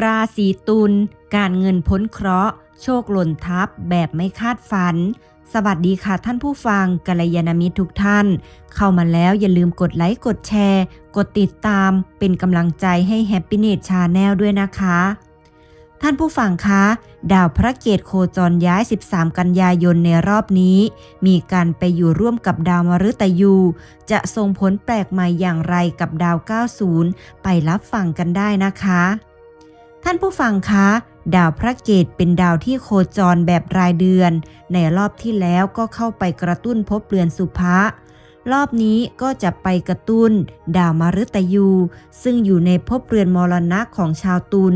ราศีตุลการเงินพ้นเคราะห์ โชคหล่นทับแบบไม่คาดฝัน สวัสดีค่ะท่านผู้ฟังกัลยาณมิตรทุกท่าน เข้ามาแล้วอย่าลืมกดไลค์กดแชร์ กดติดตามเป็นกำลังใจให้ Happiness Channel ด้วยนะคะ ท่านผู้ฟังคะ ดาวพระเกตโคจรย้าย 13 กันยายนในรอบนี้ มีการไปอยู่ร่วมกับดาวมฤตยู จะส่งผลแปลกใหม่อย่างไรกับดาว 90 ไปรับฟังกันได้นะคะ ท่านผู้ฟังคะ ดาวพระเกตเป็นดาวที่โคจรแบบรายเดือน ในรอบที่แล้วก็เข้าไปกระตุ้นภพเรือนสุภะรอบนี้ก็จะไปกระตุ้น ดาวมฤตยู ซึ่งอยู่ในภพเรือนมรณะของชาวตุล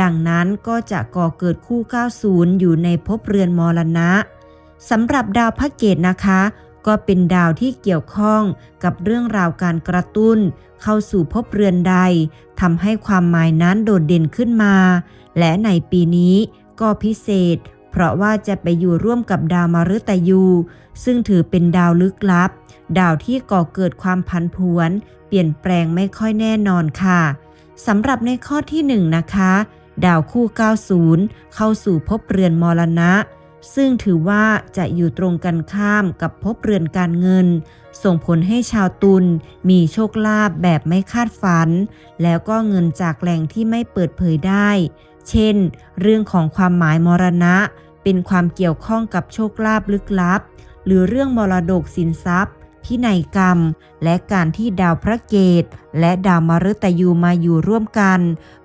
ดังนั้นก็จะก่อเกิดคู่ 90 อยู่ในภพเรือนมรณะสำหรับดาวพระเกตนะคะ ก็เป็นดาวที่เกี่ยวข้องกับเรื่องราวการกระตุ้น เข้าสู่ภพเรือนใดทำให้ความหมายนั้นโดดเด่นขึ้นมา และในปีนี้ก็พิเศษ เพราะว่าจะไปอยู่ร่วมกับดาวมฤตยู ซึ่งถือเป็นดาวลึกลับ ดาวที่ก่อเกิดความผันผวน เปลี่ยนแปลงไม่ค่อยแน่นอนค่ะสำหรับในข้อที่ 1 นะคะ ดาวคู่ 90 เข้าสู่ภพเรือนมรณะ ซึ่งถือว่าจะอยู่ตรงกันข้ามกับพบเรือนการเงิน ส่งผลให้ชาวตุลมีโชคลาภแบบไม่คาดฝัน แล้วก็เงินจากแหล่งที่ไม่เปิดเผยได้ เช่น เรื่องของความหมายมรณะ เป็นความเกี่ยวข้องกับโชคลาภลึกลับ หรือเรื่องมรดกสินทรัพย์ พินัยกรรม และการที่ดาวพระเกต และดาวมฤตยูมาอยู่ร่วมกัน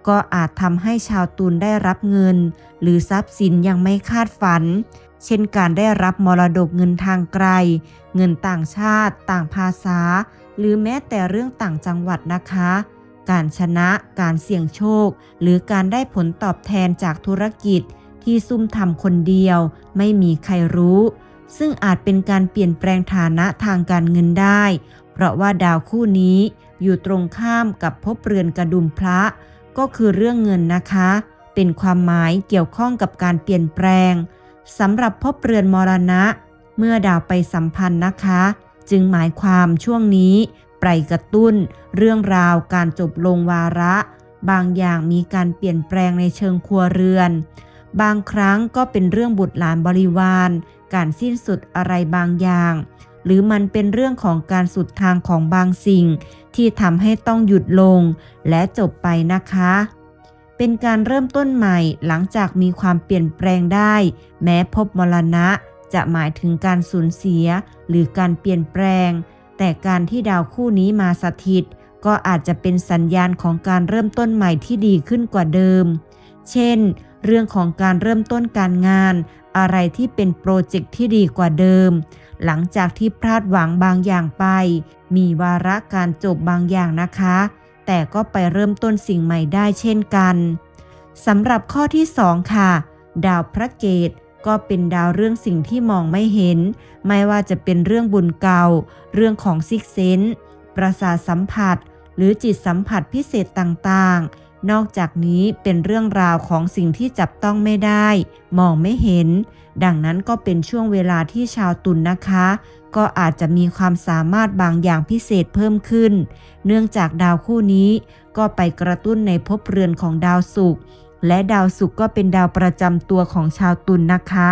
ก็อาจทำให้ชาวตุลได้รับเงิน หรือทรัพย์สินยังไม่คาดฝัน เช่นการได้รับมรดกเงินทางไกล เงินต่างชาติ ต่างภาษา หรือแม้แต่เรื่องต่างจังหวัดนะคะ การชนะ การเสี่ยงโชค หรือการได้ผลตอบแทนจากธุรกิจที่ซุ่มทำคนเดียว ไม่มีใครรู้ ซึ่งอาจเป็นการเปลี่ยนแปลงฐานะทางการเงินได้ เพราะว่าดาวคู่นี้อยู่ตรงข้ามกับภพเรือนกระดุมพระ ก็คือเรื่องเงินนะคะ เป็นความหมายเกี่ยวข้องกับการเปลี่ยนแปลงสำหรับภพเรือนมรณะ เมื่อดาวไปสัมพันธ์นะคะ จึงหมายความช่วงนี้ไปกระตุ้น เรื่องราวการจบลงวาระ บางอย่างมีการเปลี่ยนแปลงในเชิงครัวเรือน บางครั้งก็เป็นเรื่องบุตรหลานบริวาร การสิ้นสุดอะไรบางอย่าง หรือมันเป็นเรื่องของการสุดทางของบางสิ่ง ที่ทำให้ต้องหยุดลง และจบไปนะคะ เป็นการเริ่มต้นใหม่หลังจากมีความเปลี่ยนแปลงได้ แม้พบมรณะจะหมายถึงการสูญเสีย หรือการเปลี่ยนแปลง แต่การที่ดาวคู่นี้มาสถิต ก็อาจจะเป็นสัญญาณของการเริ่มต้นใหม่ที่ดีขึ้นกว่าเดิม เช่น เรื่องของการเริ่มต้นการงาน อะไรที่เป็นโปรเจกต์ที่ดีกว่าเดิม หลังจากที่พลาดหวังบางอย่างไป มีวาระการจบบางอย่างนะคะ แต่ก็ไปเริ่มต้นสิ่งใหม่ได้เช่นกันสำหรับข้อที่ 2 ค่ะ ดาวพระเกตก็เป็นดาวเรื่องสิ่งที่มองไม่เห็น ไม่ว่าจะเป็นเรื่องบุญเก่า เรื่องของซิกเซนประสาทสัมผัส หรือจิตสัมผัสพิเศษต่างๆ นอกจากนี้เป็นเรื่องราวของสิ่งที่จับต้องไม่ได้ มองไม่เห็น ดังนั้นก็เป็นช่วงเวลาที่ชาวตุลนนะคะ ก็อาจจะมีความสามารถบางอย่างพิเศษเพิ่มขึ้น เนื่องจากดาวคู่นี้ ก็ไปกระตุ้นในภพเรือนของดาวศุกร์และดาวศุกร์ก็เป็นดาวประจำตัวของชาวตุลนนะคะ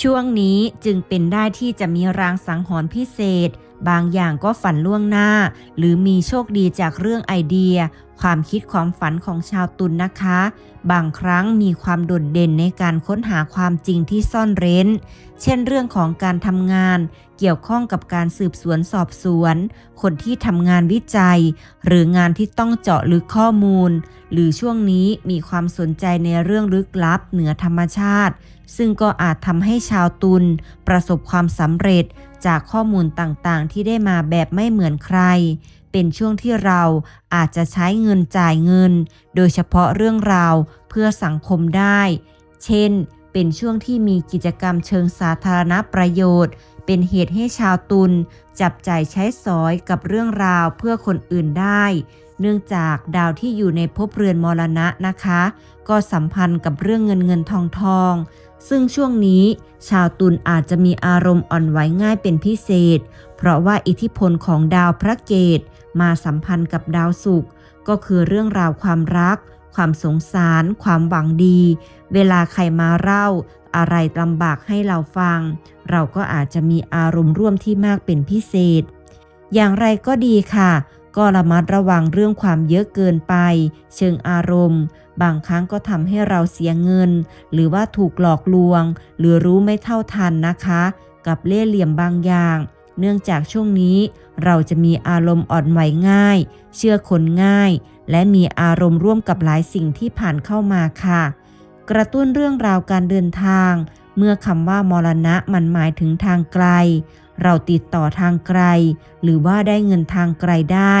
ช่วงนี้จึงเป็นได้ที่จะมีรางสังหรณ์พิเศษ บางอย่างก็ฝันล่วงหน้า หรือมีโชคดีจากเรื่องไอเดีย ความคิดความฝันของชาวตุลนนะคะ บางครั้งมีความโดดเด่นในการค้นหาความจริงที่ซ่อนเร้น เช่นเรื่องของการทำงาน เกี่ยวข้องกับการสืบสวนสอบสวน คนที่ทำงานวิจัย หรืองานที่ต้องเจาะลึกข้อมูล หรือช่วงนี้มีความสนใจในเรื่องลึกลับเหนือธรรมชาติ ซึ่งก็อาจทำให้ชาวตุลประสบความสำเร็จจากข้อมูลต่างๆ ที่ได้มาแบบไม่เหมือนใคร เป็นช่วงที่เราอาจจะใช้เงินจ่ายเงิน โดยเฉพาะเรื่องราวเพื่อสังคมได้ เช่นเป็นช่วงที่มีกิจกรรมเชิงสาธารณประโยชน์ เป็นเหตุให้ชาวตุลจับจ่ายใช้สอยกับเรื่องราวเพื่อคนอื่นได้ เนื่องจากดาวที่อยู่ในภพเรือนมรณะนะคะ ก็สัมพันธ์กับเรื่องเงินเงินทองทองซึ่งช่วงนี้ชาวตุลอาจจะมีอารมณ์อ่อนไหวง่ายเป็นพิเศษ เพราะว่าอิทธิพลของดาวพระเกตมาสัมพันธ์กับดาวศุกร์ก็คือเรื่องราวความรัก ความสงสาร ความหวังดี เวลาใครมาเล่า อะไรลำบากให้เราฟัง เราก็อาจจะมีอารมณ์ร่วมที่มากเป็นพิเศษ อย่างไรก็ดีค่ะ ก็ระมัดระวังเรื่องความเยอะเกินไป เชิงอารมณ์ บางครั้งก็ทำให้เราเสียเงิน หรือว่าถูกหลอกลวง หรือรู้ไม่เท่าทันนะคะ กับเล่ห์เหลี่ยมบางอย่าง เนื่องจากช่วงนี้เราจะมีอารมณ์อ่อนไหวง่าย เชื่อคนง่าย และมีอารมณ์ร่วมกับหลายสิ่งที่ผ่านเข้ามาค่ะ กระตุ้นเรื่องราวการเดินทาง เมื่อคำว่ามรณะมันหมายถึงทางไกล เราติดต่อทางไกล หรือว่าได้เงินทางไกลได้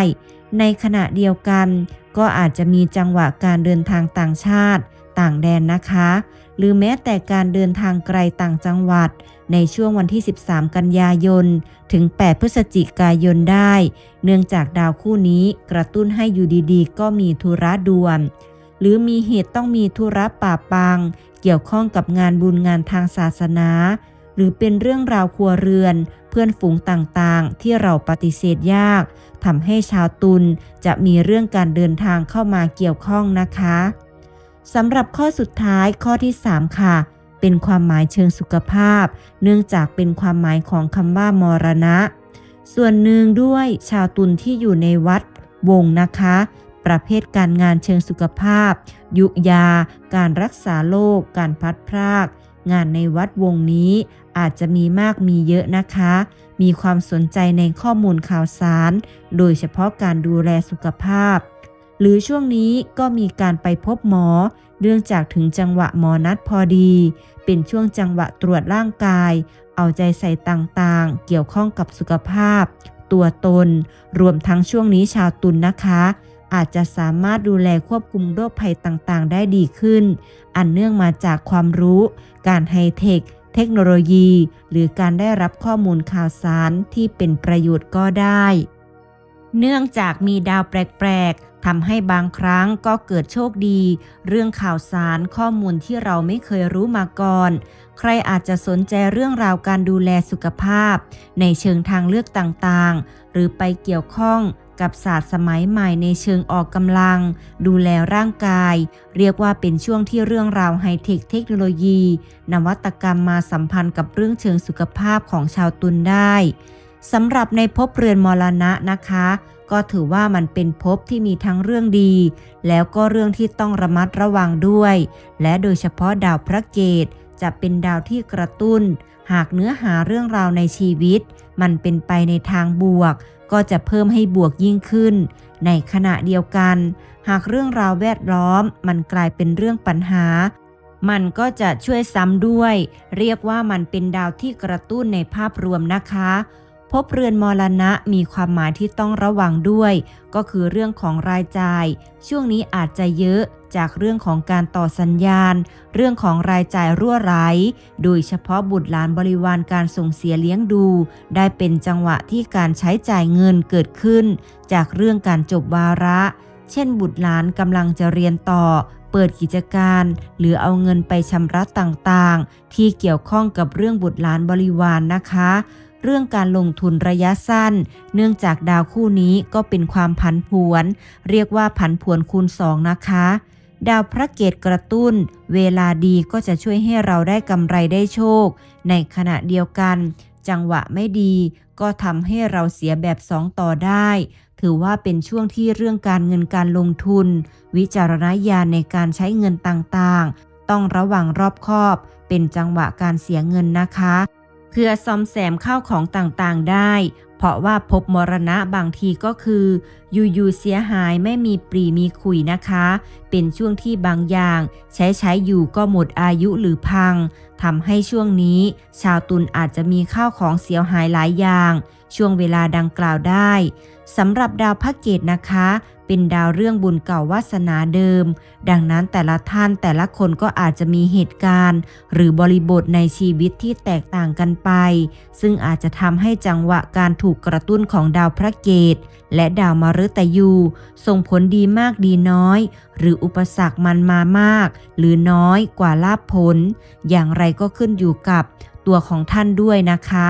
ในขณะเดียวกัน ก็อาจจะมีจังหวะการเดินทางต่างชาติ ต่างแดนนะคะ หรือแม้แต่การเดินทางไกลต่างจังหวัด ในช่วงวันที่ 13 กันยายน ถึง 8 พฤศจิกายนได้ เนื่องจากดาวคู่นี้กระตุ้นให้อยู่ดีๆ ก็มีธุระด่วน หรือมีเหตุต้องมีธุระป่าปัง เกี่ยวข้องกับงานบุญงานทางศาสนา หรือเป็นเรื่องราวครัวเรือน เพื่อนฝูงต่างๆ ที่เราปฏิเสธยากทำให้ชาวตุลจะมีเรื่องการเดินทางเข้ามาเกี่ยวข้องนะคะ สำหรับข้อสุดท้ายข้อที่ 3 ค่ะ เป็นความหมายเชิงสุขภาพ เนื่องจากเป็นความหมายของคำว่ามรณะ ส่วนหนึ่งด้วยชาวตุลที่อยู่ในวัดวงนะคะ ประเภทการงานเชิงสุขภาพ ยุยา การรักษาโรคการพัดพราก งานในวัดวงนี้อาจจะมีมากมีเยอะนะคะ มีความสนใจในข้อมูลข่าวสาร โดยเฉพาะการดูแลสุขภาพ หรือช่วงนี้ก็มีการไปพบหมอ เนื่องจากถึงจังหวะหมอนัดพอดี เป็นช่วงจังหวะตรวจร่างกาย เอาใจใส่ต่างๆ เกี่ยวข้องกับสุขภาพ ตัวตน รวมทั้งช่วงนี้ชาวตุลนนะคะ อาจจะสามารถดูแลควบคุมโรคภัยต่างๆ ได้ดีขึ้น อันเนื่องมาจากความรู้ การไฮเทค เทคโนโลยี หรือการได้รับข้อมูลข่าวสารที่เป็นประโยชน์ก็ได้ เนื่องจากมีดาวแปลกๆ ทำให้บางครั้งก็เกิดโชคดี เรื่องข่าวสารข้อมูลที่เราไม่เคยรู้มาก่อน ใครอาจจะสนใจเรื่องราวการดูแลสุขภาพ ในเชิงทางเลือกต่างๆ หรือไปเกี่ยวข้องกับศาสตร์สมัยใหม่ในเชิงออกกำลัง ดูแลร่างกาย เรียกว่าเป็นช่วงที่เรื่องราวไฮเทคเทคโนโลยี นวัตกรรมมาสัมพันธ์กับเรื่องเชิงสุขภาพของชาวตุลได้สำหรับในภพเรือนมรณะนะคะ ก็ถือว่ามันเป็นภพที่มีทั้งเรื่องดี แล้วก็เรื่องที่ต้องระมัดระวังด้วย และโดยเฉพาะดาวพระเกตจะเป็นดาวที่กระตุ้น หากเนื้อหาเรื่องราวในชีวิต มันเป็นไปในทางบวก ก็จะเพิ่มให้บวกยิ่งขึ้น ในขณะเดียวกัน หากเรื่องราวแวดล้อม มันกลายเป็นเรื่องปัญหา มันก็จะช่วยซ้ำด้วย เรียกว่ามันเป็นดาวที่กระตุ้นในภาพรวมนะคะ พบเรือนมรณะมีความหมายที่ต้องระวังด้วย ก็คือเรื่องของรายจ่าย ช่วงนี้อาจจะเยอะจากเรื่องของการต่อสัญญาณ เรื่องของรายจ่ายรั่วไหล โดยเฉพาะบุตรหลานบริวารการส่งเสียเลี้ยงดู ได้เป็นจังหวะที่การใช้จ่ายเงินเกิดขึ้น จากเรื่องการจบวาระ เช่น บุตรหลานกำลังจะเรียนต่อเปิดกิจการ หรือเอาเงินไปชำระต่างๆ ที่เกี่ยวข้องกับเรื่องบุตรหลานบริวารนนะคะ เรื่องการลงทุนระยะสั้น เนื่องจากดาวคู่นี้ก็เป็นความผันผวน เรียกว่าผันผวนคูณสองนะคะ ดาวพระเกตกระตุ้น เวลาดีก็จะช่วยให้เราได้กำไรได้โชค ในขณะเดียวกัน จังหวะไม่ดี ก็ทำให้เราเสียแบบสองต่อได้ ถือว่าเป็นช่วงที่เรื่องการเงินการลงทุน วิจารณญาณในการใช้เงินต่างๆ ต้องระวังรอบคอบ เป็นจังหวะการเสียเงินนะคะ เพื่อซ่อมแซมข้าวของต่างๆได้ เพราะว่าพบมรณะบางทีก็คือ อยู่ๆเสียหายไม่มีปรีมีขุยนะคะ เป็นช่วงที่บางอย่าง ใช้ใช้อยู่ก็หมดอายุหรือพังทำให้ช่วงนี้ ชาวตุลอาจจะมีข้าวของเสียหายหลายอย่าง ช่วงเวลาดังกล่าวได้สำหรับดาวพระเกตนะคะ เป็นดาวเรื่องบุญเก่าวาสนาเดิม ดังนั้นแต่ละท่านแต่ละคนก็อาจจะมีเหตุการณ์ หรือบริบทในชีวิตที่แตกต่างกันไป ซึ่งอาจจะทำให้จังหวะการถูกกระตุ้นของดาวพระเกต และดาวมฤตยูส่งผลดีมากดีน้อย หรืออุปสรรคมันมามาก หรือน้อยกว่าลาภผล อย่างไรก็ขึ้นอยู่กับตัวของท่านด้วยนะคะ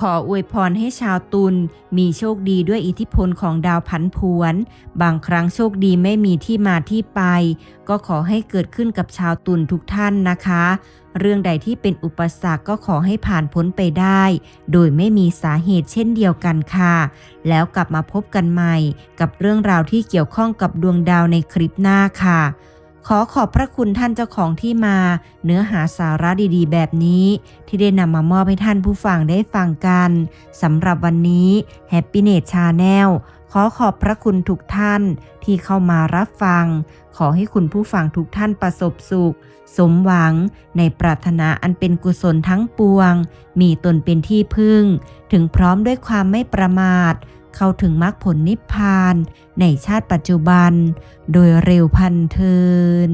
ขออวยพรให้ชาวตุลมีโชคดีด้วยอิทธิพลของดาวพันผวน บางครั้งโชคดีไม่มีที่มาที่ไป ก็ขอให้เกิดขึ้นกับชาวตุลทุกท่านนะคะ เรื่องใดที่เป็นอุปสรรคก็ขอให้ผ่านพ้นไปได้ โดยไม่มีสาเหตุเช่นเดียวกันค่ะ แล้วกลับมาพบกันใหม่ กับเรื่องราวที่เกี่ยวข้องกับดวงดาวในคลิปหน้าค่ะ ขอขอบพระคุณท่านเจ้าของที่มา เนื้อหาสาระดีๆ แบบนี้ ที่ได้นำมามอบให้ท่านผู้ฟังได้ฟังกันสำหรับวันนี้ Happy n e t Channel ขอขอบพระคุณทุกท่านที่เข้ามารับฟัง ขอให้คุณผู้ฟังทุกท่านประสบสุข สมหวังในปรารถนาอันเป็นกุศลทั้งปวง มีตนเป็นที่พึ่ง ถึงพร้อมด้วยความไม่ประมาท เข้าถึงมรรคผลนิพพานในชาติปัจจุบัน โดยเร็วพันเทิน